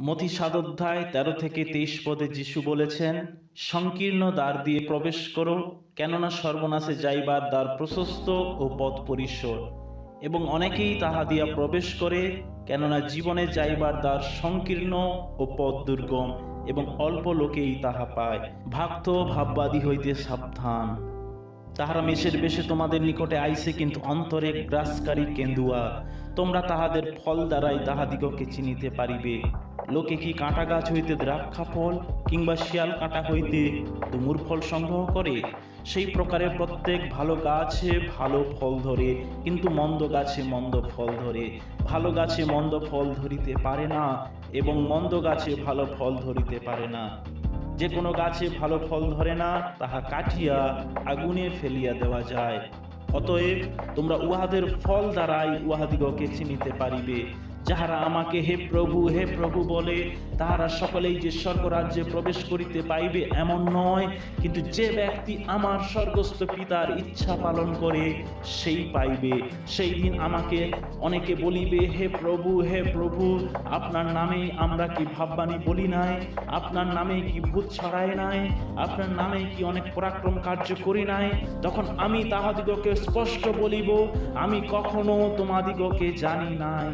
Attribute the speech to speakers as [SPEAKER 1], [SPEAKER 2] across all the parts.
[SPEAKER 1] মতি অধ্যায় তেরো থেকে তেইশ পদে যিশু বলেছেন, সংকীর্ণ দ্বার দিয়ে প্রবেশ করো, কেননা সর্বনাশে যাইবার দ্বার প্রশস্ত ও পথ পরিসর। এবং অনেকেই তাহা দিয়া প্রবেশ করে, কেননা জীবনে যাইবার দ্বার সংকীর্ণ ও পথ দুর্গম, এবং অল্প লোকেই তাহা পায়। ভাক্ত ভাববাদী হইতে সাবধান। তাহারা মেষের বেশে তোমাদের নিকটে আইসে কিন্তু অন্তরে গ্রাসকারী কেন্দুয়া। তোমরা তাহাদের ফল দ্বারাই তাহাদিগকে চিনিতে পারিবে। লোকে কি কাঁটা গাছ হইতে দ্রাক্ষা ফল কিংবা শিয়াল কাঁটা হইতে তুমুর ফল সংগ্রহ করে? সেই প্রকারের প্রত্যেক ভালো গাছে ভালো ফল ধরে, কিন্তু মন্দ গাছে মন্দ ফল ধরে। ভালো গাছে মন্দ ফল ধরিতে পারে না এবং মন্দ গাছে ভালো ফল ধরিতে পারে না। যে কোনো গাছে ভালো ফল ধরে না, তাহা কাটিয়া আগুনে ফেলিয়া দেওয়া যায়। অতএব তোমরা উহাদের ফল দ্বারাই উহাদিগকে চিনিতে পারিবে। যাহারা আমাকে হে প্রভু হে প্রভু বলে, তাহারা সকলেই যে স্বর্গরাজ্যে প্রবেশ করিতে পাইবে এমন নয়, কিন্তু যে ব্যক্তি আমার স্বর্গস্থ পিতার ইচ্ছা পালন করে, সেই পাইবে। সেই দিন আমাকে অনেকে বলিবে, হে প্রভু হে প্রভু, আপনার নামে আমরা কি ভাববানী বলি নাই? আপনার নামে কি ভূত ছড়ায় নাই? আপনার নামে কি অনেক পরাক্রম কার্য করি নাই? তখন আমি তাহাদিগকে স্পষ্ট বলিব, আমি কখনো তোমাদিগকে জানি নাই।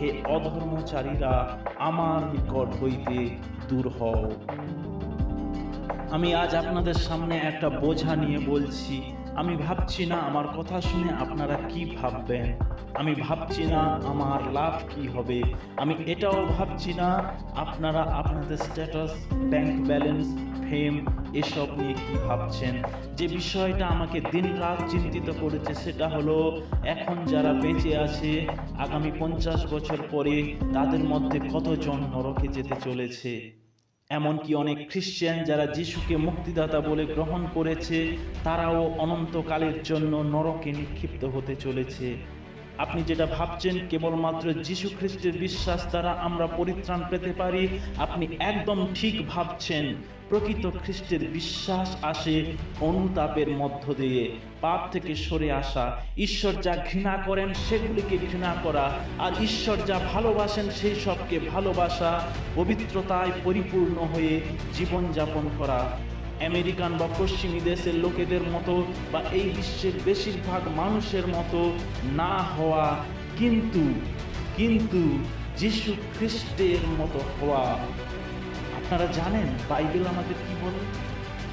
[SPEAKER 1] হে অধর্মচারীরা আমার নিকট হইতে দূর হও। আমি আজ আপনাদের সামনে একটা বোঝা নিয়ে বলছি। আমি ভাবছি না আমার কথা শুনে আপনারা কি ভাববেন। আমি ভাবছি না আমার লাভ কি হবে। আমি এটাও ভাবছি না আপনারা আপনাদের স্ট্যাটাস ব্যাংক ব্যালেন্স ফেম এসব নিয়ে কি ভাবছেন? যে বিষয়টা আমাকে দিন রাত চিন্তিত করেছে সেটা হলো, এখন যারা বেঁচে আছে, আগামী পঞ্চাশ বছর পরে তাদের মধ্যে কতজন নরকে যেতে চলেছে? এমনকি অনেক খ্রিশ্চান যারা যিশুকে মুক্তিদাতা বলে গ্রহণ করেছে, তারাও অনন্তকালের জন্য নরকে নিক্ষিপ্ত হতে চলেছে। আপনি যেটা ভাবছেন কেবলমাত্র যিশু খ্রিস্টের বিশ্বাস দ্বারা আমরা পরিত্রাণ পেতে পারি, আপনি একদম ঠিক ভাবছেন, প্রকৃত খ্রিস্টের বিশ্বাস আসে অনুতাপের মধ্য দিয়ে, পাপ থেকে সরে আসা, ঈশ্বর যা ঘৃণা করেন সেগুলিকে ঘৃণা করা, আর ঈশ্বর যা ভালোবাসেন সেই সবকে ভালোবাসা, পবিত্রতায় পরিপূর্ণ হয়ে জীবনযাপন করা। আমেরিকান বা পশ্চিমী দেশের লোকেদের মতো বা এই বিশ্বের বেশিরভাগ মানুষের মতো না হওয়া, কিন্তু কিন্তু যিশু খ্রিস্টের মতো হওয়া। আপনারা জানেন বাইবেল আমাদের কি বলে?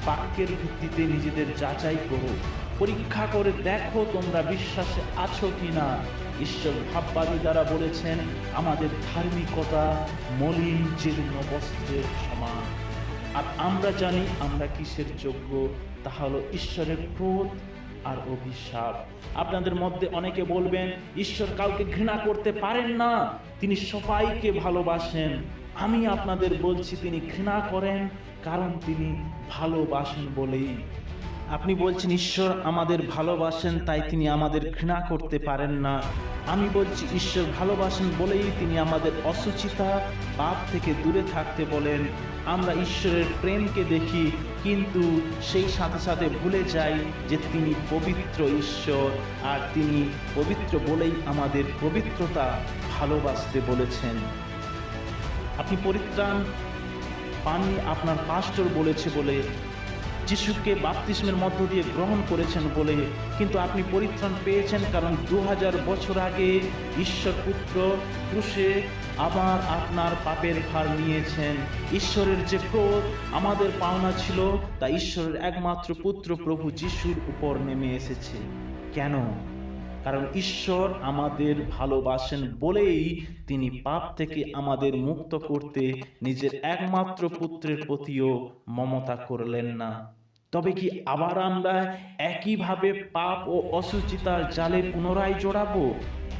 [SPEAKER 1] বাক্যের ভিত্তিতে নিজেদের যাচাই করো, পরীক্ষা করে দেখো তোমরা বিশ্বাসে আছো কি না ঈশ্বর ভাববাদী দ্বারা বলেছেন, আমাদের ধার্মিকতা মলিন, জীর্ণ বস্ত্রের সমান। আর আমরা জানি আমরা কিসের যোগ্য, তা হলো ঈশ্বরের ক্রোধ আর অভিশাপ। আপনাদের মধ্যে অনেকে বলবেন, ঈশ্বর কাউকে ঘৃণা করতে পারেন না, তিনি সবাইকে ভালোবাসেন। আমি আপনাদের বলছি, তিনি ঘৃণা করেন, কারণ তিনি ভালোবাসেন বলেই। আপনি বলছেন, ঈশ্বর আমাদের ভালোবাসেন, তাই তিনি আমাদের ঘৃণা করতে পারেন না। আমি বলছি, ঈশ্বর ভালোবাসেন বলেই তিনি আমাদের অসুচিতা পাপ থেকে দূরে থাকতে বলেন। আমরা ঈশ্বরের প্রেমকে দেখি, কিন্তু সেই সাথে সাথে ভুলে যাই যে তিনি পবিত্র ঈশ্বর, আর তিনি পবিত্র বলেই আমাদের পবিত্রতা ভালোবাসতে বলেছেন। আপনি পরিত্রাণ পানি আপনার পাস্টর বলেছে বলে, যিশুকে বাপতিস্মের মধ্য দিয়ে গ্রহণ করেছেন বলে, কিন্তু আপনি পরিত্রাণ পেয়েছেন কারণ দু হাজার বছর আগে ঈশ্বর পুত্র ক্রুশে আবার আপনার পাপের ভার নিয়েছেন। ঈশ্বরের যে ক্রোধ, আমাদের পাওনা ছিল, তা ঈশ্বরের একমাত্র পুত্র প্রভু যিশুর উপর নেমে এসেছে। কেন? কারণ ঈশ্বর আমাদের ভালোবাসেন বলেই তিনি পাপ থেকে আমাদের মুক্ত করতে নিজের একমাত্র পুত্রের প্রতিও মমতা করলেন না। তবে কি আবার আমরা একইভাবে পাপ ও অসুচিতার জালে পুনরায় জড়াবো?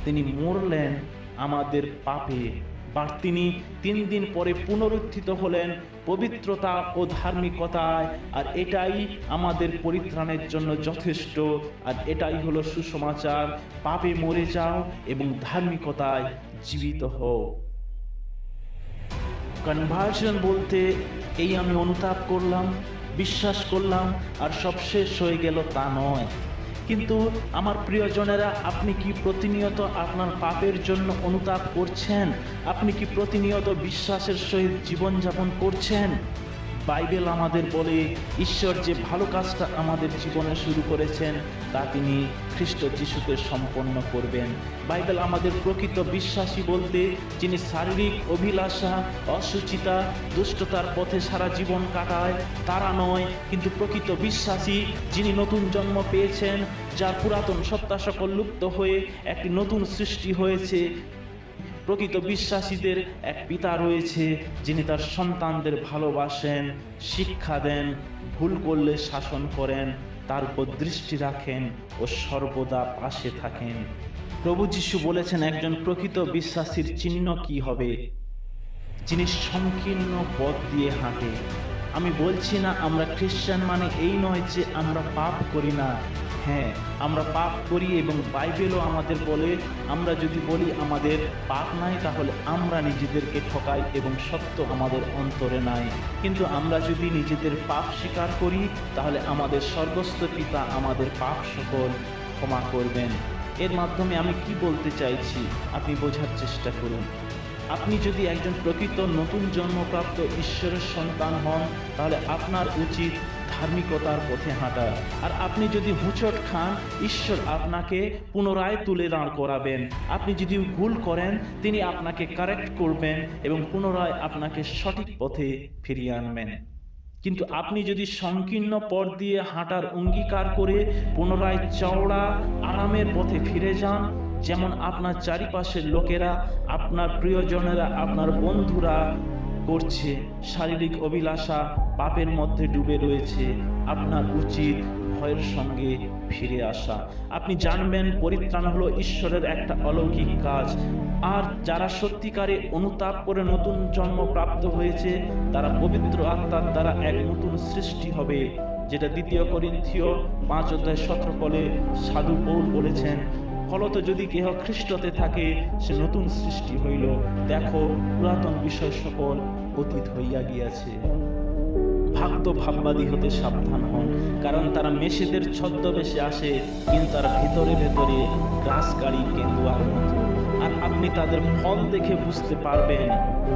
[SPEAKER 1] তিনি মরলেন আমাদের পাপে বা তিনি তিন দিন পরে পুনরুত্থিত হলেন পবিত্রতা ও ধার্মিকতায়, আর এটাই আমাদের পরিত্রাণের জন্য যথেষ্ট, আর এটাই হলো সুসমাচার। পাপে মরে যাও এবং ধার্মিকতায় জীবিত হও। কনভার্সন বলতে এই আমি অনুতাপ করলাম, বিশ্বাস করলাম, আর সব শেষ হয়ে গেল তা নয়। কিন্তু আমার প্রিয়জনেরা, আপনি কি প্রতিনিয়ত আপনার পাপের জন্য অনুতাপ করছেন? আপনি কি প্রতিনিয়ত বিশ্বাসের সহিত জীবনযাপন করছেন? বাইবেল আমাদের বলে, ঈশ্বর যে ভালো কাজটা আমাদের জীবনে শুরু করেছেন, তা তিনি খ্রিস্ট যিশুকে সম্পন্ন করবেন। বাইবেল আমাদের প্রকৃত বিশ্বাসী বলতে, যিনি শারীরিক অভিলাষা, অসুচিতা, দুষ্টতার পথে সারা জীবন কাটায়, তারা নয়, কিন্তু প্রকৃত বিশ্বাসী যিনি নতুন জন্ম পেয়েছেন, যার পুরাতন সত্তা সকল লুপ্ত হয়ে একটি নতুন সৃষ্টি হয়েছে প্রকৃত বিশ্বাসীদের এক পিতা রয়েছে, যিনি তার সন্তানদের ভালোবাসেন, শিক্ষা দেন, ভুল করলে শাসন করেন, তার উপর দৃষ্টি রাখেন ও সর্বদা পাশে থাকেন। প্রভু যিশু বলেছেন, একজন প্রকৃত বিশ্বাসীর চিহ্ন কি হবে? যিনি সংকীর্ণ পথ দিয়ে হাঁটে। আমি বলছি না, আমরা খ্রিস্টান মানে এই নয় যে আমরা পাপ করি না। হ্যাঁ আমরা পাপ করি এবং বাইবেলও আমাদের বলে, আমরা যদি বলি আমাদের পাপ নাই, তাহলে আমরা নিজেদেরকে ঠকাই এবং সত্য আমাদের অন্তরে নাই। কিন্তু আমরা যদি নিজেদের পাপ স্বীকার করি, তাহলে আমাদের স্বর্গস্থ পিতা আমাদের পাপ সকল ক্ষমা করবেন। এর মাধ্যমে আমি কি বলতে চাইছি, আপনি বোঝার চেষ্টা করুন। আপনি যদি একজন প্রকৃত নতুন জন্মপ্রাপ্ত ঈশ্বরের সন্তান হন, তাহলে আপনার উচিত ধার্মিকতার পথে হাঁটা। আর আপনি যদি হুঁচট খান, ঈশ্বর আপনাকে পুনরায় তুলে দাঁড় করাবেন। আপনি যদি ভুল করেন, তিনি আপনাকে কারেক্ট করবেন এবং পুনরায় আপনাকে সঠিক পথে ফিরিয়ে আনবেন। কিন্তু আপনি যদি সংকীর্ণ পথ দিয়ে হাঁটার অঙ্গীকার করে পুনরায় চওড়া, আরামের পথে ফিরে যান, যেমন আপনার চারিপাশের লোকেরা, আপনার প্রিয়জনেরা, আপনার বন্ধুরা করছে, শারীরিক অভিলাষা পাপের মধ্যে ডুবে রয়েছে, আপনার উচিত ভয়ের সঙ্গে ফিরে আসা। আপনি জানবেন, পরিত্রাণ হলো ঈশ্বরের একটা অলৌকিক কাজ। আর যারা সত্যিকারে অনুতাপ করে নতুন জন্ম প্রাপ্ত হয়েছে, তারা পবিত্র আত্মার দ্বারা এক নতুন সৃষ্টি হবে, যেটা দ্বিতীয় করিন্থীয় পাঁচ অধ্যায় সতেরো ফলে সাধু পৌল বলেছেন ফলত যদি কেহ খ্রিস্টতে থাকে, সে নতুন সৃষ্টি হইল। দেখো, পুরাতন বিষয় সকল অতীত হইয়া গিয়াছে। ভাগ্য ভাববাদী হতে সাবধান হন, কারণ তারা মেষেদের ছদ্মবেশে আসে, কিন্তু তার ভিতরে ভেতরে গ্রাসকারী কেন্দুয়ার মতো। আপনি তাদের ফল দেখে বুঝতে পারবেন।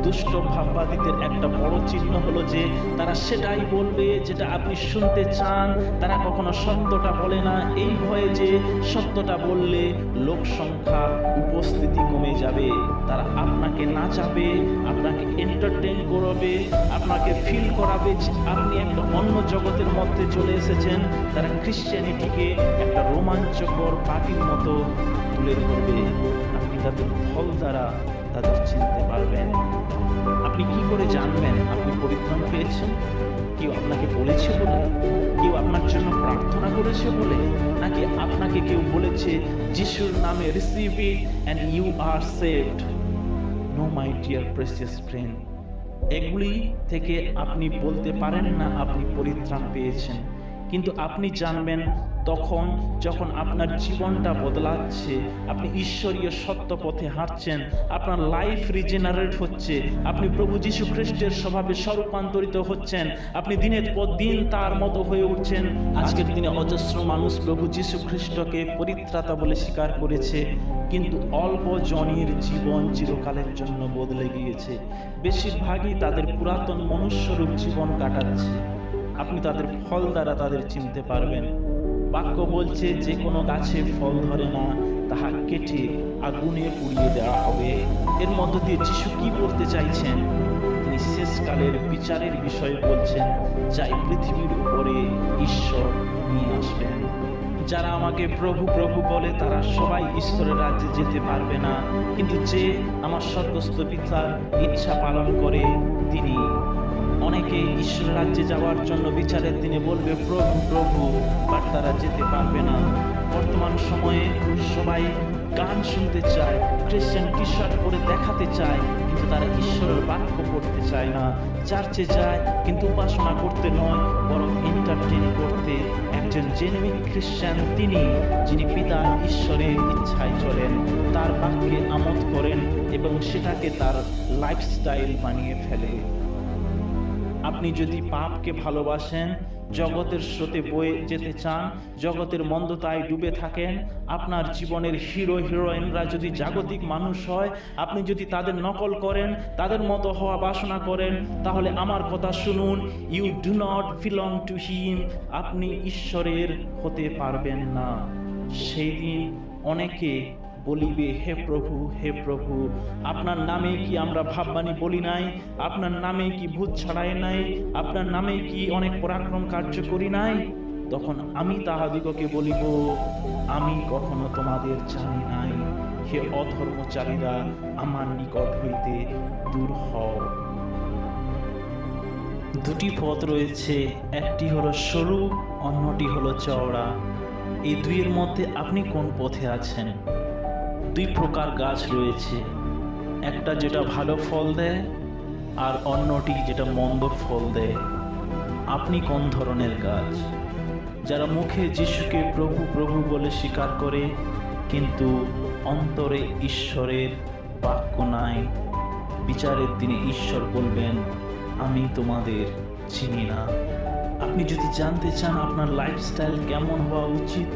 [SPEAKER 1] দুষ্ট ভাববাদীদের একটা বড় চিহ্ন হলো যে, তারা সেটাই বলবে যেটা আপনি শুনতে চান। তারা কখনো সত্যটা বলে না। এই ভয়ে যে সত্যটা বললে লোক সংখ্যা উপস্থিতি কমে যাবে। তারা আপনাকে নাচাবে, আপনাকে এন্টারটেন করবে, আপনাকে ফিল করাবে যে আপনি একটা অন্য জগতের মধ্যে চলে এসেছেন। তারা খ্রিশ্চানিটিকে একটা রোমাঞ্চকর পার্টির মতো তুলে ধরবে। তাদের ফল দ্বারা তাদের চিনতে পারবেন। আপনি কি করে জানবেন আপনি পরিত্রাণ পেয়েছেন? কেউ আপনাকে বলেছে বলে? কেউ আপনার জন্য প্রার্থনা করেছে বলে? নাকি আপনাকে কেউ বলেছে, যিশুর নামে receive it and you are saved no my dear precious friend এগুলি থেকে আপনি বলতে পারেন না আপনি পরিত্রাণ পেয়েছেন। কিন্তু আপনি জানবেন তখন যখন আপনার জীবনটা বদলাচ্ছে, আপনি ঈশ্বরীয় সত্য পথে হাঁটছেন, আপনার লাইফ রিজেনারেট হচ্ছে, আপনি প্রভু যীশু খ্রিস্টের স্বভাবে স্বরূপান্তরিত হচ্ছেন, আপনি দিনের পর দিন তার মতো হয়ে উঠছেন। আজকের দিনে অজস্র মানুষ প্রভু যীশু খ্রিস্টকে পরিত্রাতা বলে স্বীকার করেছে, কিন্তু অল্প জনের জীবন চিরকালের জন্য বদলে গিয়েছে। বেশিরভাগই তাদের পুরাতন মনুষ্যরূপ জীবন কাটাচ্ছে। আপনি তাদের ফল দ্বারা তাদের চিনতে পারবেন। বাক্য বলছে যে কোনো গাছে ফল ধরে না, তাহা কেটে আগুনে পুড়িয়ে দেওয়া হবে। এর মধ্য দিয়ে যিশু কি বলতে চাইছেন? তিনি শেষকালের বিচারের বিষয়ে বলছেন, যাই পৃথিবীর উপরে ঈশ্বর নিয়ে আসবেন। যারা আমাকে প্রভু প্রভু বলে, তারা সবাই ঈশ্বরের রাজ্যে যেতে পারবে না। কিন্তু যে আমার স্বর্গস্থ পিতার ইচ্ছা পালন করে, তিনি অনেকে ঈশ্বর রাজ্যে যাওয়ার জন্য বিচারের দিনে বলবে, প্রভু প্রভু। বাট তারা যেতে পারবে না। বর্তমান সময়ে সবাই গান শুনতে চায় খ্রিস্টান টি শার্ট পরে দেখাতে চায়, কিন্তু তারা ঈশ্বরের বাক্য পড়তে চায় না। চার্চে যায়, কিন্তু উপাসনা করতে নয়, বরং এন্টারটেন করতে। একজন জেনুইন খ্রিস্টান তিনি, যিনি পিতা ঈশ্বরের ইচ্ছায় চলেন, তার বাক্যে আমোদ করেন এবং সেটাকে তার লাইফস্টাইল বানিয়ে ফেলে। আপনি যদি পাপকে ভালোবাসেন, জগতের স্রোতে বয়ে যেতে চান, জগতের মন্দতায় ডুবে থাকেন, আপনার জীবনের হিরো, হিরোইনরা যদি জাগতিক মানুষ হয়, আপনি যদি তাদের নকল করেন, তাদের মতো হওয়া বাসনা করেন, তাহলে আমার কথা শুনুন you do not belong to him আপনি ঈশ্বরের হতে পারবেন না। সেই দিন অনেকে বলিবে, হে প্রভু হে প্রভু, আপনার নামে কি আমরা ভাববাণী বলি নাই? আপনার নামে কি ভূত ছাড়াই নাই? আপনার নামে কি অনেক পরাক্রম কার্য করি নাই? তখন আমি তাহাদিগকে বলিব, আমি কখনো তোমাদের জানি নাই। হে অধর্মচারীরা, আমার নিকট হইতে দূর হও। দুটি পথ রয়েছে, একটি হলো সরু, অন্যটি হলো চওড়া। এই দুইয়ের মধ্যে আপনি কোন পথে আছেন? দুই প্রকার গাছ রয়েছে। একটা যেটা ভালো ফল দেয়, আর অন্যটি যেটা মন্দ ফল দেয়। আপনি কোন ধরনের গাছ? যারা মুখে যিশুকে প্রভু প্রভু বলে স্বীকার করে, কিন্তু অন্তরে ঈশ্বরের বাক্য নাই। বিচারের দিনে ঈশ্বর বলবেন, আমি তোমাদের চিনি না। আপনি যদি জানতে চান আপনার লাইফস্টাইল কেমন হওয়া উচিত,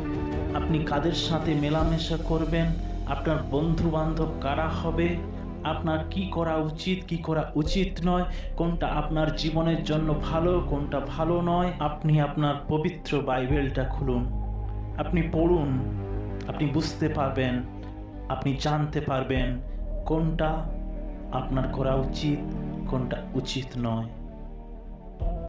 [SPEAKER 1] আপনি কাদের সাথে মেলামেশা করবেন আপনার বন্ধু বান্ধব কারা হবে? আপনার কি করা উচিত, কি করা উচিত নয়? কোনটা আপনার জীবনের জন্য ভালো, কোনটা ভালো নয়? আপনি আপনার পবিত্র বাইবেলটা খুলুন। আপনি পড়ুন, আপনি বুঝতে পারবেন, আপনি জানতে পারবেন কোনটা আপনার করা উচিত, কোনটা উচিত নয়।